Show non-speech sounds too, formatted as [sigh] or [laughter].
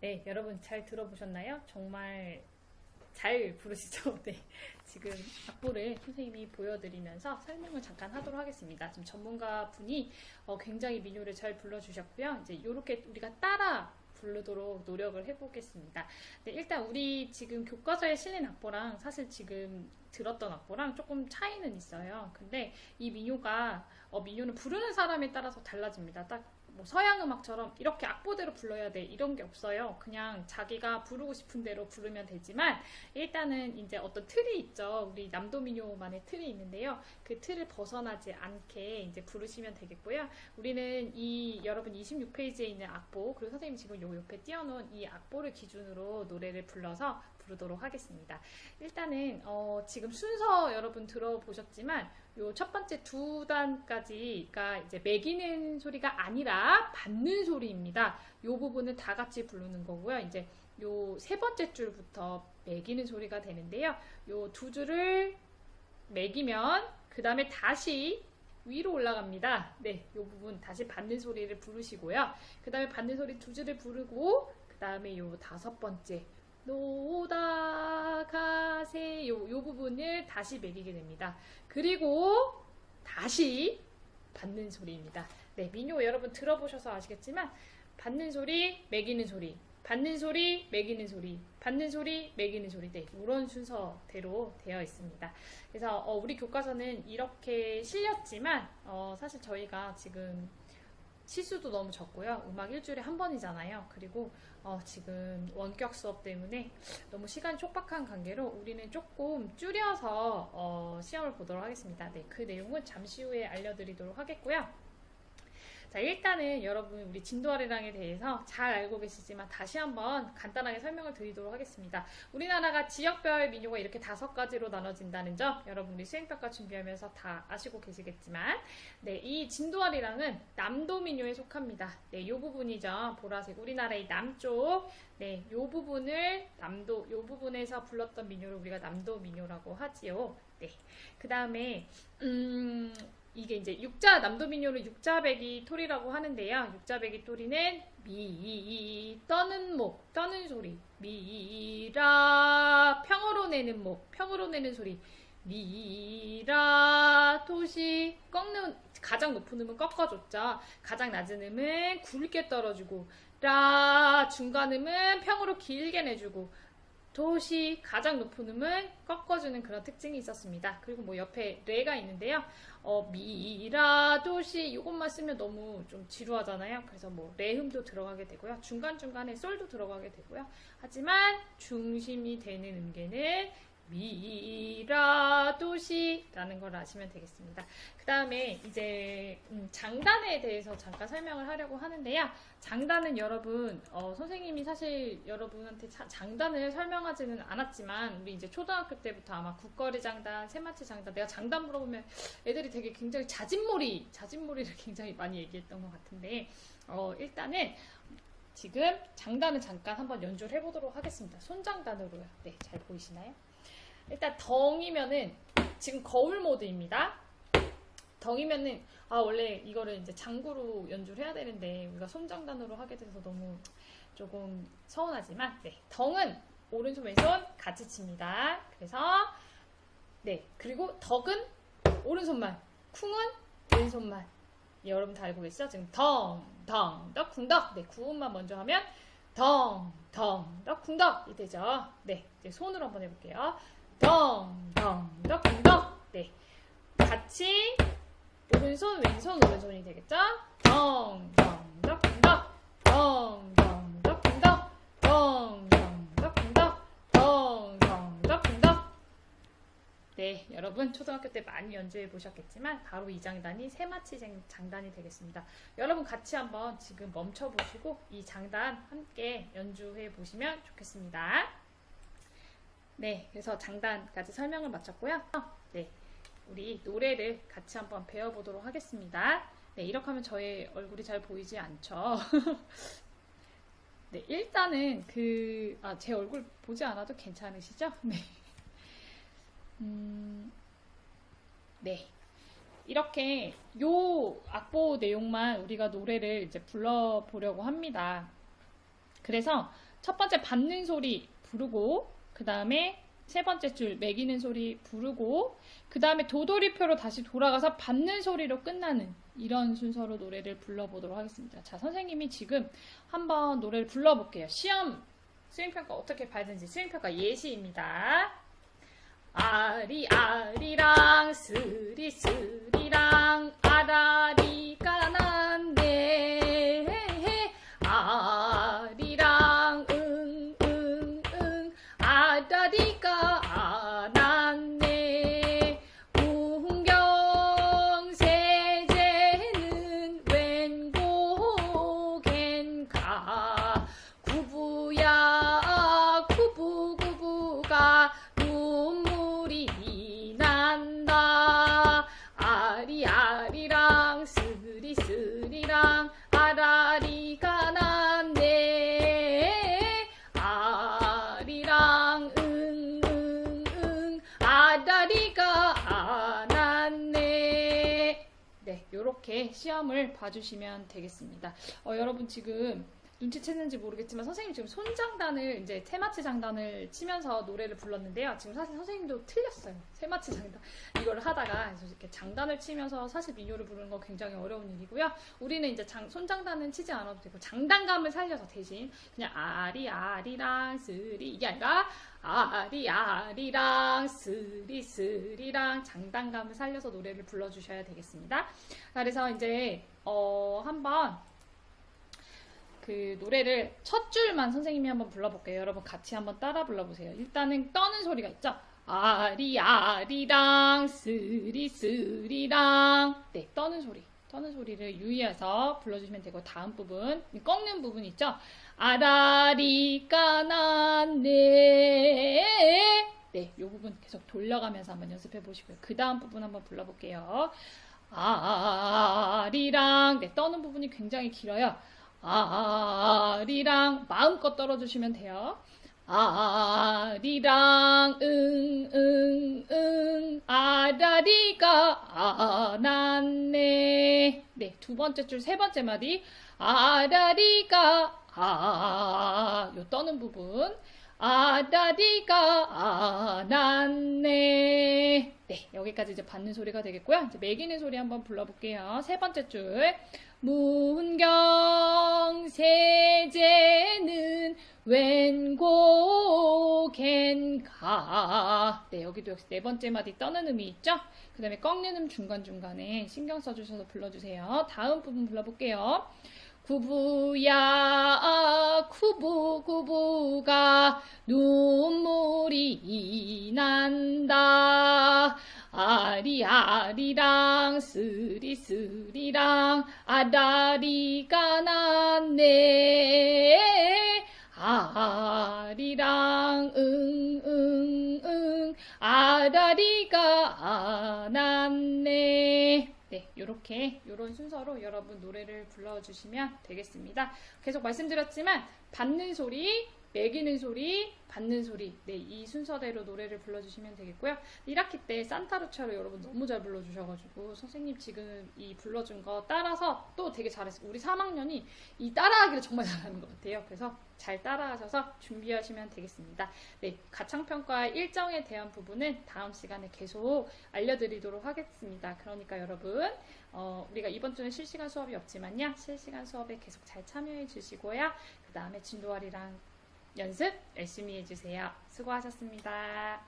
네, 여러분 잘 들어보셨나요? 정말 잘 부르시죠? [laughs] 네. 지금 악보를 선생님이 보여드리면서 설명을 잠깐 하도록 하겠습니다. 지금 전문가 분이 어, 굉장히 민요를 잘 불러주셨고요. 이제 이렇게 우리가 따라 부르도록 노력을 해보겠습니다. 네, 일단 우리 지금 교과서에 실린 악보랑 사실 지금 들었던 악보랑 조금 차이는 있어요. 근데 이 민요가 어, 민요는 부르는 사람에 따라서 달라집니다. 딱 뭐 서양 음악처럼 이렇게 악보대로 불러야 돼 이런 게 없어요. 그냥 자기가 부르고 싶은 대로 부르면 되지만 일단은 이제 어떤 틀이 있죠. 우리 남도 민요만의 틀이 있는데요. 그 틀을 벗어나지 않게 이제 부르시면 되겠고요. 우리는 이 여러분 26페이지에 있는 악보 그리고 선생님 지금 요 옆에 띄워놓은 이 악보를 기준으로 노래를 불러서 부르도록 하겠습니다. 일단은 어, 지금 순서 여러분 들어보셨지만 요 첫 번째 두 단까지가 이제 매기는 소리가 아니라 받는 소리입니다. 요 부분을 다 같이 부르는 거고요. 이제 요 세 번째 줄부터 매기는 소리가 되는데요. 요 두 줄을 매기면 그 다음에 다시 위로 올라갑니다. 네, 요 부분 다시 받는 소리를 부르시고요. 그 다음에 받는 소리 두 줄을 부르고 그 다음에 요 다섯 번째 노다 가세 요, 요 부분을 다시 매기게 됩니다. 그리고 다시 받는 소리입니다. 네, 민요 여러분 들어보셔서 아시겠지만 받는 소리, 매기는 소리, 받는 소리, 매기는 소리, 받는 소리, 매기는 소리, 네, 이런 순서대로 되어 있습니다. 그래서 어, 우리 교과서는 이렇게 실렸지만 어, 사실 저희가 지금 시수도 너무 적고요. 음악 일주일에 한 번이잖아요. 그리고 어, 지금 원격 수업 때문에 너무 시간이 촉박한 관계로 우리는 조금 줄여서 어, 시험을 보도록 하겠습니다. 네, 그 내용은 잠시 후에 알려드리도록 하겠고요. 자, 일단은 여러분 우리 진도아리랑에 대해서 잘 알고 계시지만 다시 한번 간단하게 설명을 드리도록 하겠습니다. 우리나라가 지역별 민요가 이렇게 다섯 가지로 나눠진다는 점 여러분 우리 수행평가 준비하면서 다 아시고 계시겠지만 네, 이 진도아리랑은 남도 민요에 속합니다. 네, 요 부분이죠. 보라색 우리나라의 남쪽 네, 요 부분을 남도 요 부분에서 불렀던 민요를 우리가 남도 민요라고 하지요. 네. 그 다음에 음 이게 이제 육자 남도민요를 육자배기 토리라고 하는데요. 육자배기 토리는 미 떠는 목 떠는 소리 미라 평으로 내는 목 평으로 내는 소리 미라 토시 꺾는 가장 높은 음은 꺾어줬죠. 가장 낮은 음은 굵게 떨어주고 라 중간 음은 평으로 길게 내주고 도시 가장 높은 음을 꺾어주는 그런 특징이 있었습니다. 그리고 뭐 옆에 레가 있는데요. 어, 미라 도시 이것만 쓰면 너무 좀 지루하잖아요. 그래서 뭐 레음도 들어가게 되고요. 중간중간에 솔도 들어가게 되고요. 하지만 중심이 되는 음계는 미라 도시라는 걸 아시면 되겠습니다. 그 다음에 이제 음, 장단에 대해서 잠깐 설명을 하려고 하는데요. 장단은 여러분 어, 선생님이 사실 여러분한테 자- 장단을 설명하지는 않았지만 우리 이제 초등학교 때부터 아마 국거리 장단, 세마치 장단 내가 장단 물어보면 애들이 되게 굉장히 자진몰이 자진몰이를 [laughs] 굉장히 많이 얘기했던 것 같은데 어, 일단은 지금 장단을 잠깐 한번 연주를 해보도록 하겠습니다. 손장단으로요. 네, 잘 보이시나요? 일단 덩이면은 지금 거울 모드입니다. 덩이면은 아 원래 이거를 이제 장구로 연주를 해야 되는데 우리가 손장단으로 하게 돼서 너무 조금 서운하지만 네 덩은 오른손 왼손 같이 칩니다. 그래서 네 그리고 덕은 오른손만 쿵은 왼손만 예, 여러분 다 알고 계시죠? 지금 덩, 덩, 덕, 쿵덕 네 구음만 먼저 하면 덩, 덩, 덕, 쿵덕 이 되죠? 네 이제 손으로 한번 해볼게요. 덩, 덩, 덕, 쿵덕 네 같이 오른손 왼손 오른손이 되겠죠? 덩, 덩, 덕, 쿵덕 덩, 덩, 덕, 쿵덕 덩, 덩, 덕, 쿵덕 덩, 덩, 덕, 쿵덕 네, 여러분 초등학교 때 많이 연주해 보셨겠지만 바로 이 장단이 세마치 장- 장단이 되겠습니다. 여러분 같이 한번 지금 멈춰 보시고 이 장단 함께 연주해 보시면 좋겠습니다. 네, 그래서 장단까지 설명을 마쳤고요. 네, 우리 노래를 같이 한번 배워보도록 하겠습니다. 네, 이렇게 하면 저의 얼굴이 잘 보이지 않죠. [laughs] 네, 일단은 그, 아, 제 얼굴 보지 않아도 괜찮으시죠? [laughs] 네. 음, 네. 이렇게 요 악보 내용만 우리가 노래를 이제 불러보려고 합니다. 그래서 첫 번째 받는 소리 부르고 그 다음에 세 번째 줄 매기는 소리 부르고 그 다음에 도돌이표로 다시 돌아가서 받는 소리로 끝나는 이런 순서로 노래를 불러보도록 하겠습니다. 자 선생님이 지금 한번 노래를 불러볼게요. 시험 수행평가 어떻게 봐야 되는지 수행평가 예시입니다. 아리 아리랑 스리 스리랑 아라리가 난네 아리랑 응응응 아다리가 아 난네. 네 요렇게 시험을 봐주시면 되겠습니다. 어, 여러분 지금 눈치챘는지 모르겠지만 선생님 지금 손장단을 이제 테마치 장단을 치면서 노래를 불렀는데요. 지금 사실 선생님도 틀렸어요. 테마치 장단 이걸 하다가 이렇게 장단을 치면서 사실 민요를 부르는 거 굉장히 어려운 일이고요. 우리는 이제 장, 손장단은 치지 않아도 되고 장단감을 살려서 대신 그냥 아리 아리랑 스리 이게 아니라 아리 아리랑 스리 스리랑 장단감을 살려서 노래를 불러주셔야 되겠습니다. 그래서 이제 어 한번 그 노래를 첫 줄만 선생님이 한번 불러볼게요. 여러분 같이 한번 따라 불러보세요. 일단은 떠는 소리가 있죠? 아리 아리랑 스리 스리랑 네 떠는 소리 떠는 소리를 유의해서 불러주시면 되고 다음 부분 꺾는 부분 있죠? 아라리까 난네 네, 이 부분 계속 돌려가면서 한번 연습해 보시고요. 그 다음 부분 한번 불러볼게요. 아리랑 네 떠는 부분이 굉장히 길어요. 아리랑 마음껏 떨어주시면 돼요. 아리랑 응응응 아라리가 아났네. 네 두 번째 줄 세 번째 마디. 아라리가 아 요 떠는 부분. 아다리가 아났네 네 여기까지 이제 받는 소리가 되겠고요. 이제 매기는 소리 한번 불러볼게요. 세 번째 줄. 문경세제는 웬고겐가? 네 여기도 역시 네 번째 마디 떠는 음이 있죠? 그 다음에 꺾는 음 중간중간에 신경 써주셔서 불러주세요. 다음 부분 불러볼게요 구부야 구부구부가 눈물이 난다. 아리아리랑 스리스리랑 아다리가 났네. 아리랑 응응응 아다리가 아났 네 네, 요렇게 요런 순서로 여러분 노래를 불러주시면 되겠습니다. 계속 말씀드렸지만 받는 소리, 매기는 소리, 받는 소리, 네, 이 순서대로 노래를 불러주시면 되겠고요. 1학기 때 산타루차로 여러분 너무 잘 불러주셔가지고 선생님 지금 이 불러준 거 따라서 또 되게 잘했어요. 우리 3학년이 이 따라하기를 정말 잘하는 것 같아요. 그래서 잘 따라하셔서 준비하시면 되겠습니다. 네, 가창평가 일정에 대한 부분은 다음 시간에 계속 알려드리도록 하겠습니다. 그러니까 여러분, 어, 우리가 이번 주는 실시간 수업이 없지만요. 실시간 수업에 계속 잘 참여해 주시고요. 그 다음에 진도아리랑 연습 열심히 해주세요. 수고하셨습니다.